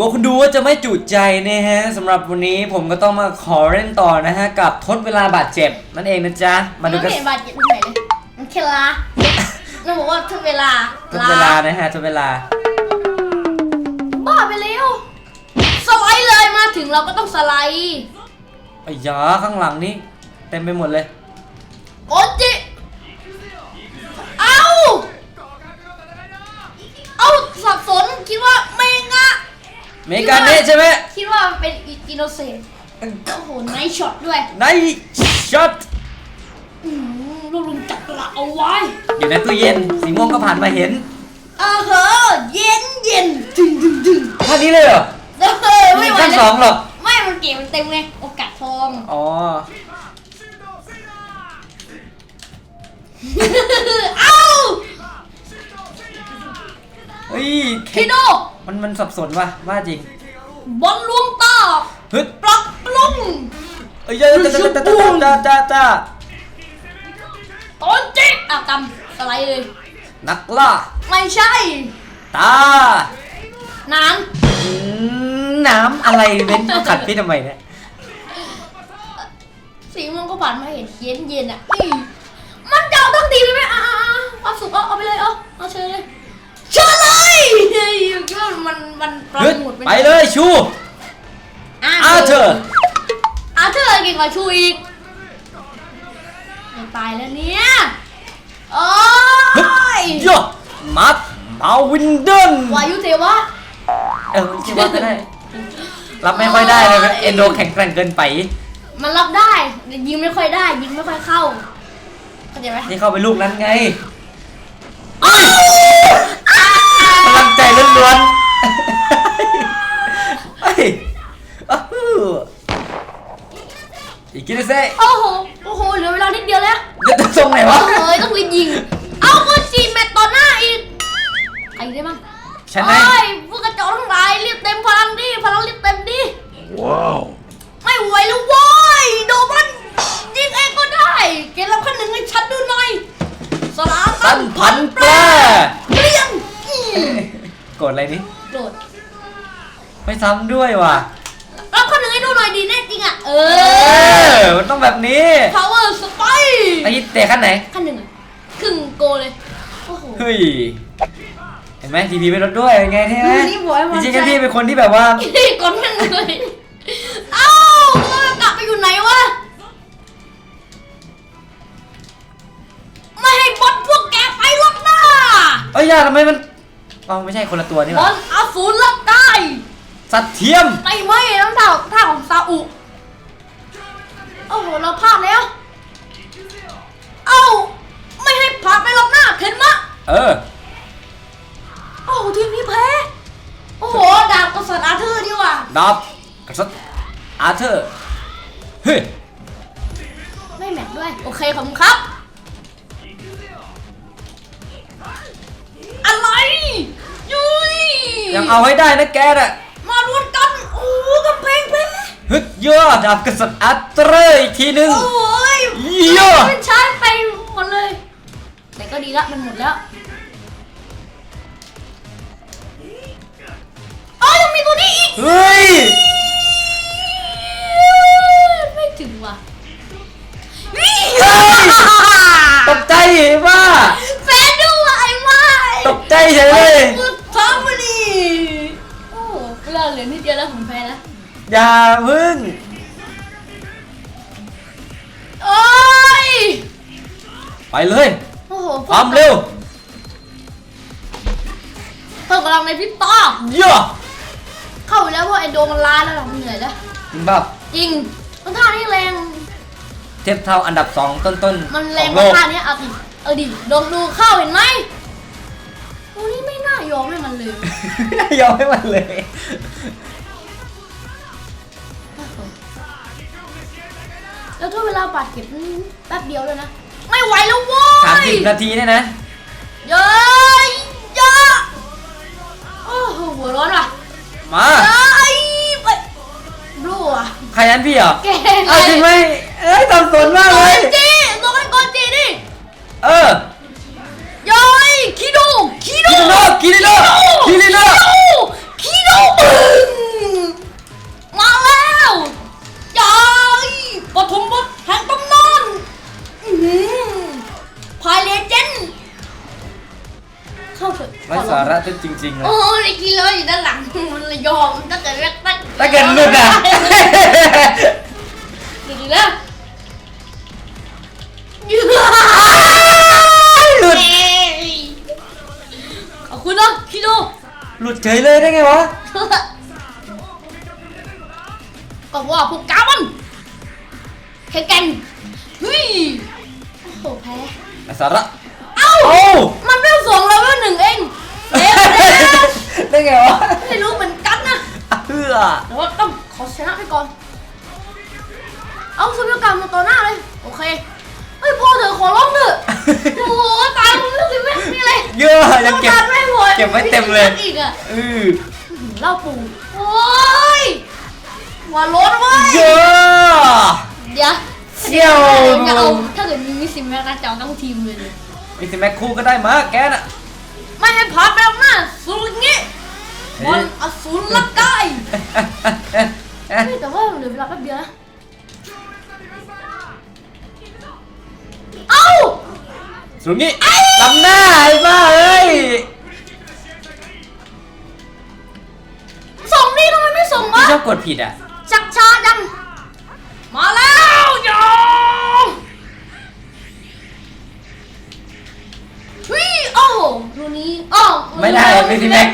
กลัวคุณดูว่าจะไม่จุใจนะฮะสำหรับวันนี้ผมก็ต้องมาขอเล่นต่อนะฮะ กับทดเวลาบาดเจ็บนั่นเองนะจ๊ะ มาดูไกัน เห็นบาดเจ็บตรงไหนเลยมันแค่ลาเราบอกว่าทุกเวลาทดเวลานะฮะทดเวลา บ้าไปแล้วสไลด์เลยมาถึงเราก็ต้องสไลด์ไอ้ยาข้างหลังนี่เต็มไปหมดเลย โอจิเอ้าเอ้าสับสนคิดว่าเมงะ เมกาเนะใช่ไหมคิดว่ามันเป็นอินโนเซนโอ้โหไนท์ช็อตด้วยไนช็อตอืมลูกลุงจักระเอาไว้ อยู่ในตู้เย็น สีม่วงก็ผ่านมาเห็นเออเหอะเย็นเย็นดึงดึงดึงท่านี้เลยเหรอเออไม่ไหวขั้นแล้สอวงเหรอไม่มันเก็บมันเต็มไงโอกาสทองอ๋อเอ้าเฮ้ยคิโด มันมันสับสนว่ะว่าจริงบอลลวงตาฮึดปรับปรุงเอ้ยจ้าจ้าจ้าจ้าจ้าจ้าจ้าตอนเจ๊อะกำสไลด์เลย นักล่า ไม่ใช่ ตา น้อืมน้ำอะไรเว้นขัดพี่ทำไมเนี่ยำสีม่วงก็ผ่านมาเห็นเย็นเย็นๆอะอีมันจะเอาทั้งทีมเลยไหมอะอะอะความสุขเอาเอาไปเลยเอาเอาเชิญเลย เชิญเลยเฮ้ยคิดว่ามันมันปรับฮึดหมุดไปเลยชูอาเธอร์อาเธอร์เก่งกว่าชูอีกจะตายแล้วเนี่ยโอ้ฮึดยโยมัดมาวินเดนวายุเทวะเออคิดว่าก็ได้รับไม่ค่อยได้เลยมันเอนโดแข็งแกร่งเกินไป มันรับได้แต่ยิงไม่ค่อยได้ ยิงไม่ค่อยเข้าเข้าใจไหมนี่เข้าไปลูกนั้นไงกำลั งใจล้วนๆเฮ้ยอ้าวอีกกินเซ่โอ้โห โอ้โห เหลือเวลานิดเดียวแล้วเดี๋ยวจะส่งไหนวะเอ้ยต้องรีบยิง เอาก็จีแมตต์ต่อหน้าอีกไอ้ได้มั้งชนะโอ้ยพวกกระจอกทั้งหลายรีบเต็มพลังดิ พลังรีบเต็มดิ Wow. ไม่ไหวแล้วโว้ยโดมันยิงเองก็ได้ เกมรับขั้นหนึ่งให้ฉันดูหน่อย สลามตั้นพันแปรเปลี่ยนอืม กดอะไรนี่โกรธไม่ซ้ำด้วยว่ะ รับขั้นหนึ่งให้ดูหน่อยดีแน่จริงอะ เอเออ อ มันต้องแบบนี้ power spike ไอ้เตะขั้นไหน ขั้นหนึ่งอะครึ่งโกเลย โอ้โห เฮ้ย เห็นไหมทีพีไม่ลดด้วยเป็นไงใช่ไหมนี่บอกให้มันจริงๆใช่กันพี่เป็นคนที่แบบว่า ก่อนนั่งเลย เอ้าเออกลับไปอยู่ไหนวะ ไม่ให้บอสพวกแกไปหรอกนะเอ้ยยาทำไมมัน อ๋อไม่ใช่คนละตัวนี่หบอว่าลอาสูรรับได้สัตว์เทียม ไปไหมน้ำท่าท่าของซาอุ โอ้โห เราพลาดแล้ว เอ้า ไม่ให้ผ่านไปหรอกนะเห็นมะ เออ โอ้โห ทีมนี้แพ้ โอ้โห ดาบกษัตริย์อาเธอร์ดีกว่า ดับกษัตริย์อาเธอร์เฮ้ยไม่แมทด้วย โอเคขอบคุณครับ อะไร ยุยยังเอาให้ได้นะแกน่ะมาดวลกัน โอ้โหกำแพงเพชร ฮึดเยอะดับกษัตริย์อาเธอร์อีกทีหนึง โอ้ เพิ่มกำลังในพริบตาเยอะเข้าไปแล้วเพราะไอโดมันล้าแล้วเราเหนื่อยแล้วจริงเปล่าจริงมันท่านี้แรง เทียบเท่าอันดับสองต้นๆมันแรของงกโลว่ากท่านี้เอาดิเอาดิลองดูเข้าเห็นไหมโอ้นี่ไม่น่ายอมให้มันเลยยอมให้มันเลยแล้วถ้าเวลาบาดเจ็บนี่แป๊บเดียวเลยนะ ไม่ไหวแล้วโว้สามยสิบนาทีเนี่ยนะ เย้ยเยอะ โอ้โหหัวร้อนว่ะมาเย้ยไปรู้อะใครนั้นพี่เหรอแกเอาจริงไหมเอ้ยสับสนมากโกเลยจีโดนโกจีดิเออเย้ยคิโดคิโดคิริโนคิริโนคิริโนคิโด ปึ้งต้นจริงๆเลยโอ้ยกินแล้วอยู่ด้านหลังมันเลยยอมถ้าเกิดว่าตั้งถ้าเกิดหลุดอะหลุดอีกแล้วเยือหลุดขอบคุณนะคิโดหลุดเฉยเลยได้ไงวะก็ว่าพวกกามันแข่งกันเฮ้ยโอ้โหแพ้ไอ้สาระ เอ้าโอ้มันเป็นสองแล้วหนึ่งเองเอ๊ะได้ไงวะไม่รู้เหมือนกันนะเพื่อแต่ว่าต้องขอชนะไปก่อน เอาสุริยกรรมมาต่อหน้าเลย โอเคเฮ้ยพ่อเถอะขอร้องเถอะโอ้โหตายมึงเรื่องสิแม่นี่เลยเยอะยังเก็บต้องการไม่หมดเก็บไว้เต็มเลยอีกอะเออเหล้าปูโอ้ยหัวโล้นเว้ยเยอะเดี๋ยวเชี่ยวจะเอาถ้าเกิดมีมิสซิมแม็กนะจะเอาทั้งทีมเลยเลย มีสิแม็กคู่ก็ได้มาแกน่ะไม่ให้ผ่านไปหรอกนะสูงอย่างงี้บอลอสูรลักได้เฮ้ยแต่ว่าเหลือเวลาแป๊บเดียวนะเอ้าสูงงี้ลำหน้าไอ้บ้าเอ้ยส่งนี่ทำไมไม่ส่งพี่วะชอบกดผิดอะจักช้าจังมาแล้วโยวิ ไม่ได้ไม่สิแม็ก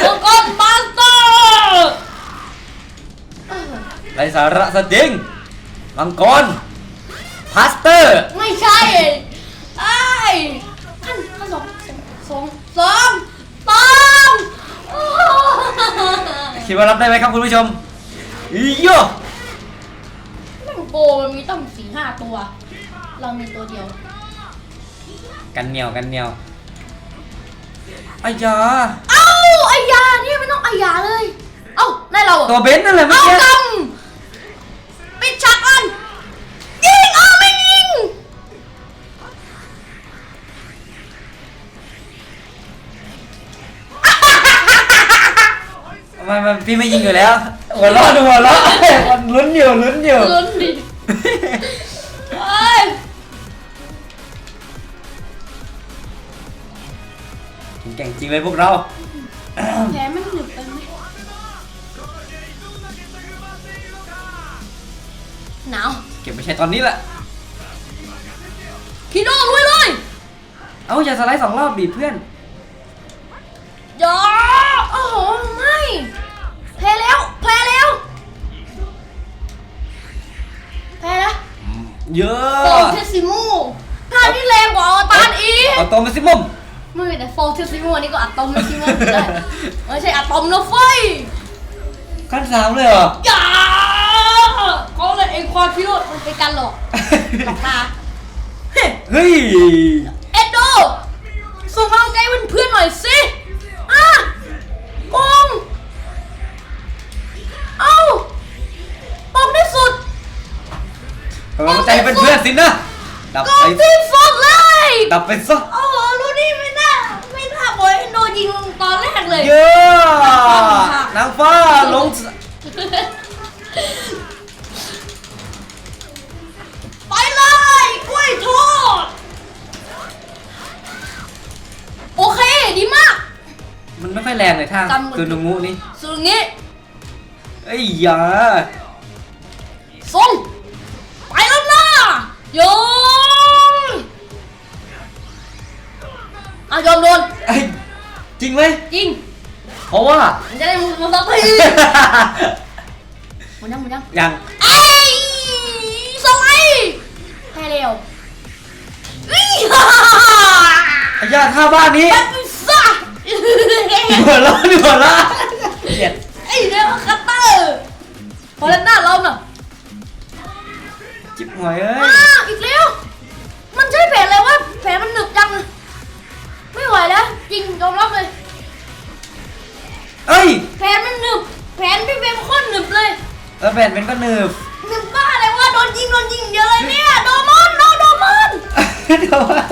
โอ้กอนมาสเตอร์เออไรสาระสติงมังกรพาสเตอร์ ไม่ใช่ไอ้ขั้นขั้นสองสองสองสองโอ้คิดว่ารับได้ไหมครับคุณผู้ชมอีโยแม่งโกมันมีตั้งสี่ห้าตัว เรามีตัวเดียว กันเหนียวกันเหนียว อายาเอ้าไอยาเนี่ยไม่ต้องไอยาเลย เอ้าได้เราเหรตัวอเบนซ์นั่นแหละเมื่อเอากี้กำปิดฉากก่อนยิงเอาไม่ยิงไมันมันพี่ไม่ยิงอยู่แล้วหัวเราะดูหัวเราะมันลุ้นอยู่ลุ้นอยู่ ลุ้นดิ ก่งจริงเลยพวกเรา แผลไม่หนึบไปไหมหนาวเก็บไปใช้ตอนนี้แหละคิโน่ลุยเลยเอ้าอย่าสไลด์สองรอบดิเพื่อนอย่าโอ้โหไม่แพ้แล้วแพ้แล้วแพ้แล้วเยอฟอร์ะเทซิโมท่านี่แรงกว่าออตานอีก เอาตัวมาสิมุม ไม่แต่ฟอร์เทซิโมนี่ก็อะตอมนะซิโมได้ไม่ใช่อะตอมนะไฟยขั้นสามเลยเหรออย่าเขาเลยเองความพิโรธมันเป็นการหลอกหลอกตาเฮ้ยเอ็ดโดส่งกำลังใจเพื่อนๆหน่อยสิอะกงเอ้าตรงที่สุดกำลังใจเป็นเพื่อนสินะดับกไปองที่สุดเลยดับไปซะ เลยเยอะนางฟ้าลงไปเลยกล้วยทอดโอเคดีมากมันไม่ค่อยแรงเลยท่ากำมือคือนุงูนี่สุดงี้เอ้ยอย่าส่งไปแล้วนะโยนอะยอมโดนเอ้ยจริงไหมจริง เพราะว่า มันจะได้มุมสักทีหมดยังหมดยังยังเอ้ยสไลด์ให้เร็ววิ่งฮ่าอายาท่าบ้านนี้แบตซ่าหัวเราะหัวเราะเกลียดไอ้เร็วคัตเตอร์พอแล้วหน้าเราน่ะจิบหอยเอ้ยมาอีกแล้ว มันใช่แผลอะไรวะแผลมันหนึบจังอะไม่ไหวแล้วจริงยอมรับเลย เอ้ยแผลมันหนึบแผลพี่เฟรมโคตรหนึบเลยแล้วแบนเป็นก็หนืบหนึบบ้าอะไรวะโดนยิงโดนยิงเยอะเลยเนี่ยโดมอนโดโดมอนเดี๋ยวว่า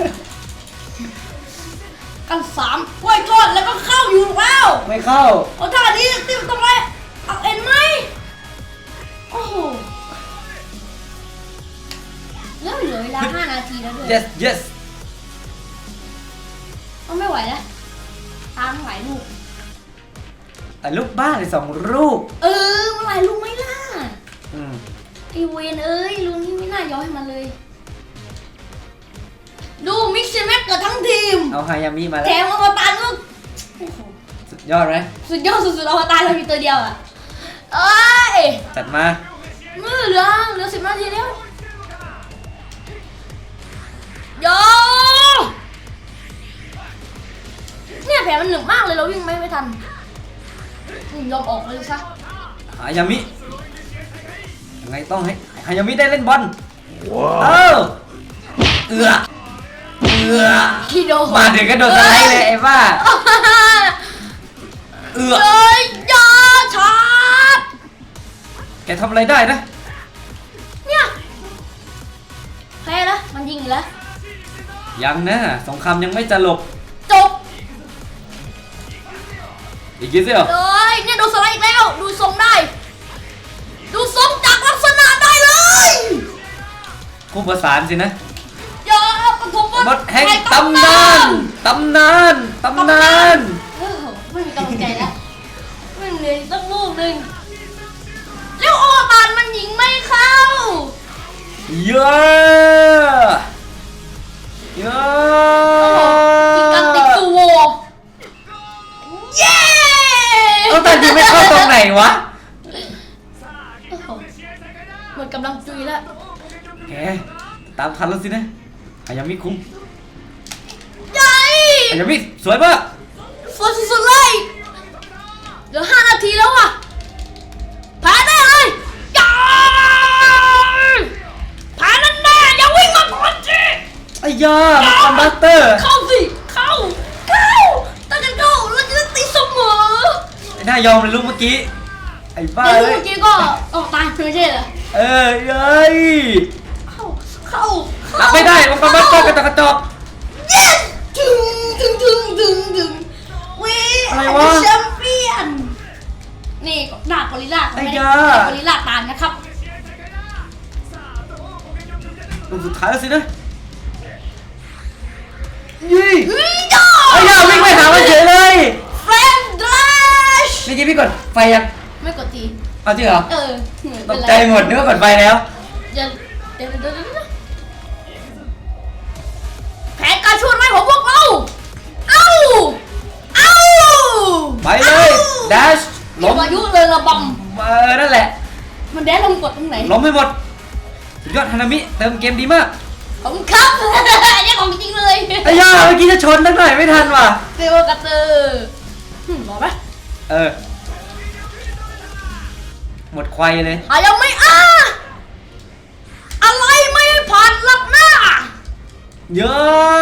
กันสามกล้วยทอดแล้วก็เข้าอยู่แล้วไม่เข้า เอาท่านี้ติวตรงไหนเอาเอ็นไหมโอ้โหแล้วเหลือเวลาห้านาทีแล้วด้วย yes yes เอาไม่ไหวแล้วตามหลายลูก แต่ลูกบ้านเลยสองลูกเออมันหลายลูกไหม่ล่ะอืมไอเวนเอ้ยลูกนี้ไม่น่าย้อยให้มันเลย ดูมิกซ์แม็กเกิดทั้งทีมเอาฮายามิมาแถแล้ว มอวตารก็โอ้โหสุดยอดไหมสุดยอดสุดๆอวตารเรามีตัวเดียวอะเอ้ยจัดมา มือเหลือเหลือสิบนาทีแล้วโยเนี่ยแผลมันหนึบมากเลยเราวิ่งไม่ไม่ทัน อืมยอมออกเลยซะฮายามิยังไงต้องให้ฮายามิได้เล่นบอลเออเอือเอือคิโดมาถึงก็โดนสไลด์เลยไอ้บ้าเอือเอ้ยยาชาร์จแกทำอะไรได้นะเนี่ยแพ้แล้วมันยิงอีกแล้วยังนะสงครามยังไม่จะหลบจบ อีกทีสิเหรอเลยเนี่ยดูสไลด์อีกแล้ว ดูทรงได้ ดูทรงจากลักษณะได้เลยคู่ประสานสินะอย่าปฐมมดแห่งตำนานตำนานตำนานเออไม่มีกำลังใจแล้วไม่เหลือต้องลูกหนึ่งแล้วโอตานมันยิงไม่เข้า เยอะเยอกิ เอาแต่ยิงไม่เข้าตรงไหนวะโอ้โหหมดกำลังจุยแล้วแกตามทันแล้วสินะอายามิคุ้มใหญ่อายามิสวยมากสวยสุดๆเลยเหลือห้านาทีแล้วอะแพ้ได้เลยอย่าแพ้แน่ๆอย่าวิ่งมาก่อนสิไอ้ยามันคอมบัตเตอร์ เข้าสิ เข้า เข้าตั้งกันเข้าแล้วจะตีเสมอ ไอ้หน้ายอมเลยลูกเมื่อกี้ ไอ้บ้าแต่เลเมื่ยอกี้ก็ออกตายไม่ใช่เหรอเออเย้ยเข้าเข้ารับไม่ได้มันคอมบัตเตอร์กระจอกกระจอก yes ถึงถึงถึงถึงถึงวีอะไรวะแชมเปี้ยนนี่หน้ากอริลลาไอ้ไม่ได้ยากอริลลาตามนะครับลูกสุดท้ายแล้วสินะยี่เฮ้ยจ้าไอ้ยาวิ่งไปหามันเฉยเลย เฟรนด์ดัช เมื่อกี้ พี่กดไฟยังไม่กดทีเอาจริงเหรอเออตกใจหมดนึกว่ากดไฟแล้วเดี๋ยวเดี๋ยวเดี๋ยวเดี๋ยวเดี๋ยวแผนการช่วยไล่ของพวกเรา เอ้า เอ้าไปเลยดัชล้ล้มมอายุเลยระบเออนั่นแหละำมันแดนลงกดตรงไหนล้มให้หมดสุดยอดฮานามิเติมเกมดีมากขอบคุณครับเนี่ยของจริงเลยไอ้ย่าเมื่อกี้จะชนตั้งหน่อยไม่ทันว่ะเซลกระเตอร์หึบอกไหมเออ หมดควายเลยอะยังไม่อ้าอะไรไม่ผ่านหลับหน้าเยอ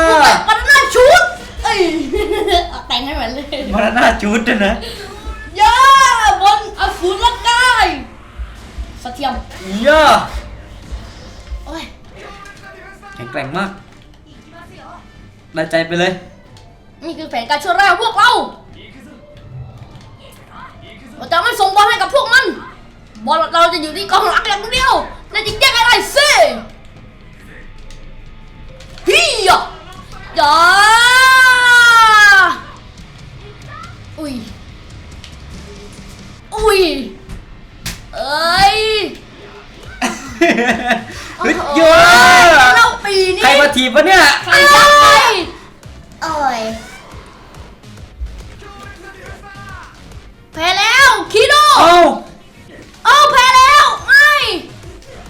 กูะแบบมันหน้าชุดเอ้ยเอาแต่งให้เหมือนเลยมาหน้าจูดด้วยนะย่าบนอสูรกายสะเทียมเยอะโอ้ยแข็งแกร่งมากได้ใจไปเลย นี่คือแผนการช่วยไล่พวกเราเราจะไม่ส่งบอลให้กับพวกมัน บอลเราจะอยู่ที่กองหลังอย่างเดียวและจริงแยกอะไรสิฮียะจ้าอุ้ย อุ้ย เอ้ยเฮ้ยโอ้โหเยอะเล่าปีนี้ใครมาถีบวะเนี่ยใครจะไปเอ้ยแพ้แล้ว คิโด เอ้าโอ้าแพ้แล้วไม่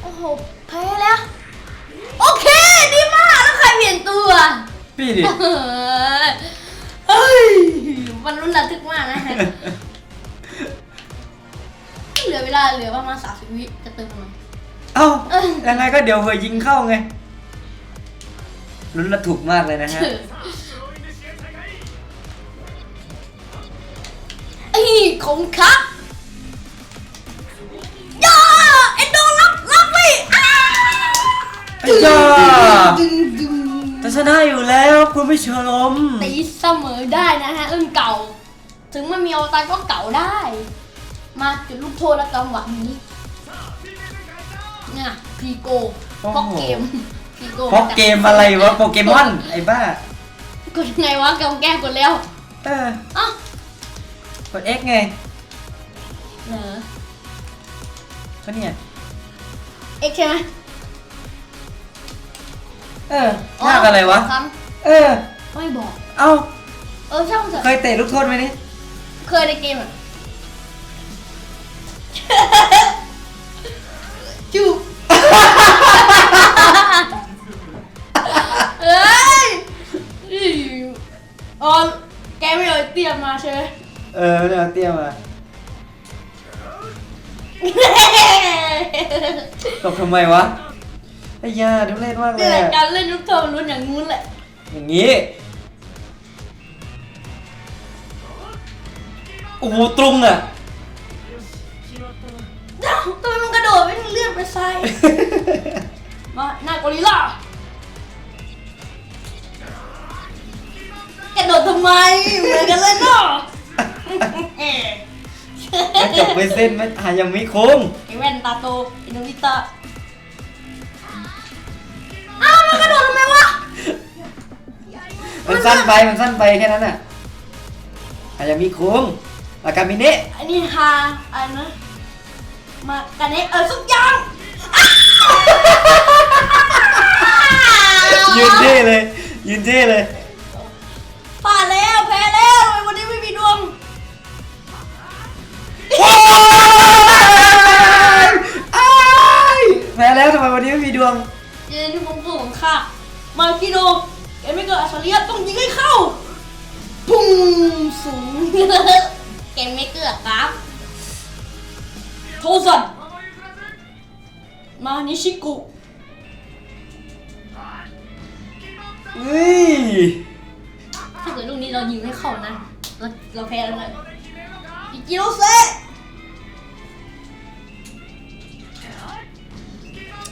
โอ้โหแพ้แล้ว โอเคดีมากแล้วใครเปลี่ยนตัวพี่ดิเฮ้ยมันรุนระทึกมากนะฮะเหลือเวลาเหลือประมาณสามสิบวิจะเติมมัน เอ้าเอ้ย ยังไงก็เดี๋ยวเหยยิงเข้าไงลุ้นระถูกมากเลยนะฮะ ไอ้ของครับ อ้ย่าดึงดึงจะชนะอยู่แล้วคุณผู้ชมตีเสมอได้นะฮะรุ่นเก่า ถึงไม่มีอวตารก็เก่าได้ มาจุดลูกโทษแล้วจังหวะนี้เนี่ยพีโกโอ้โหเพราะเกมพีโกเพราะเกมอะไรวะโปเกมอนไอ้บ้ากดยังไงวะกำแก้กดแล้วเออเอ้ากด X ไงเหรอก็เนี่ยเอ็กใช่ไหม เออยากอะไรวะคเออำไม่บอก เอ้า เออช่างเถอะเคยเตะลูกโทษไหมนี่ เคยในเกมอะจูบเอ้ยออมแกไม่เอาเตรียมมาใช่ไหมเออเนี่ยเตรียมมาตบทำไมวะไอ้ยาทุเรศมากเลนี่ยแหละอะการเล่นลูกโทษมันรู้อย่างงู้นแหละ อย่างนี้โอ้โหตรงอะ เอ้าทำไมมันกระโดดไม่เลื่อนไปซ้าย มา หน้ากอริลลากระโดดทำไม เหมือนกันเลยเนาะแล้วจบไปเส้นไหมหายังไม่คุ้มไอแว่นตาโตอินโนบิตะ มันสั้นไปมันสั้นไปแค่นั้นน่ะหายังมีคุ้มอากามิเนะอันนี้ฮาอันนะมากันเนี้เออสุกอยางอ้าวยืนเท่เลย ยืนเท่เลยป่าดแล้วแพ้แล้วทำไมวันนี้ไม่มีดวง ชิกุเฮ้ยถ้าเกิดลูกนี้เรายิงไม่เข้านะ เราเราแพ้แล้วนะอิจิโรเซะ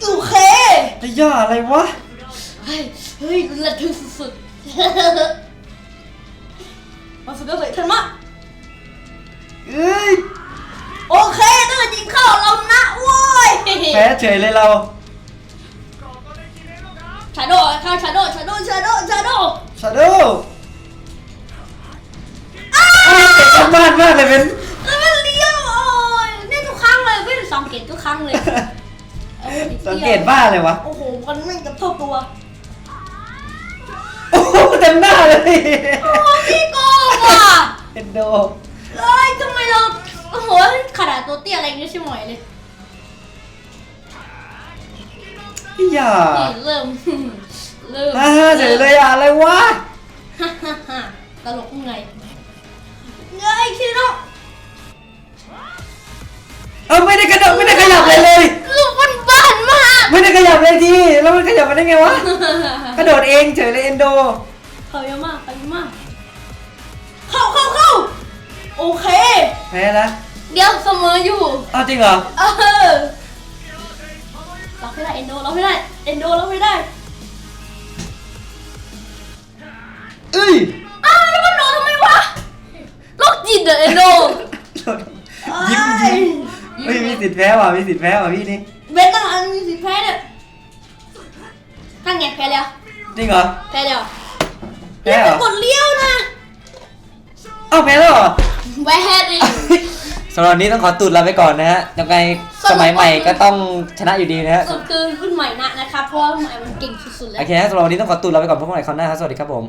โอเคไอ้ย่าอะไรวะ เฮ้ยเฮ้ยระทึกสุดๆมาสุดยอดเลยทันมะเอ้ย โอเคถ้าเกิดยิงเข้าเรานะโว้ย แพ้เฉยเลยเราชาโดว์ค่ะชาโดว์ชาโดว์ชาโดว์ชาโดว์ชาโดว์เตะกันบ้านมากเลยเป็นแล้วมันเลี้ยวโอ้ยนี่ทุกครั้งเลยไม่ได้สังเกตทุกครั้งเลยอาไว้นิดดียวสังเกตบ้าเลยวะโอ้โหมันไม่กับเท่าตัวโอ้โหเต็มหน้าเลยโอ้พี่โกงว่ะเอ็นโดเอ้ยทำไมเราโอ้โหขนาดตัวเตี้ยอะไรอย่างเงี้ยใช่ไหมเลย พี่ย่านี่เริ่ม เริ่มฮ่าฮ่าเฉยเลยอะอะไรวะฮ่าฮ่าฮ่าตลกไงเงยคิดเนาะเออไม่ได้กระโดดไม่ได้ขยับเลยเลย คือมันบ้านมาก ไม่ได้ขยับเลยทีแล้วมันขยับมาได้ไงวะ กระโดดเองเฉยเลยเอ็นโด เขาเยอะมากเขาเยอะมาก เข้าเข้าเข้าโอเค แพ้แล้วเดี๋ยวเสมออยู่อ้าวจริงเหรอ เออ รับไม่ได้เอนโดรับไม่ได้เอนโดรับไม่ได้เอ้ยอ้าวแล้วมันโดนทำไมวะโรคจิตเหรอเอนโดยิ้มยิ้มเฮ้ยมีสิทธิ์แพ้ว่ะมีสิทธิ์แพ้ว่ะพี่นี่เบนตั้งอันมีสิทธิ์แพ้เนี่ยตั้งไงแพ้แล้วจริงเหรอแพ้แล้วแพ้เหรอกดเลี้ยวนะอ้าวแพ้แล้วเหรอแพ้ดิ สำหรับวันนี้ต้องขอตูดลาไปก่อนนะฮะยังไงสมัยใหม่ก็ต้องชนะอยู่ดีนะฮะสุดคือรุ่นใหม่นะนะครับเพราะว่ารุ่นใหม่มันเก่งสุดๆแล้ว โอเคฮะสำหรับวันนี้ต้องขอตูดลาไปก่อนพบกันใหม่คราวหน้าครับสวัสดีครับผม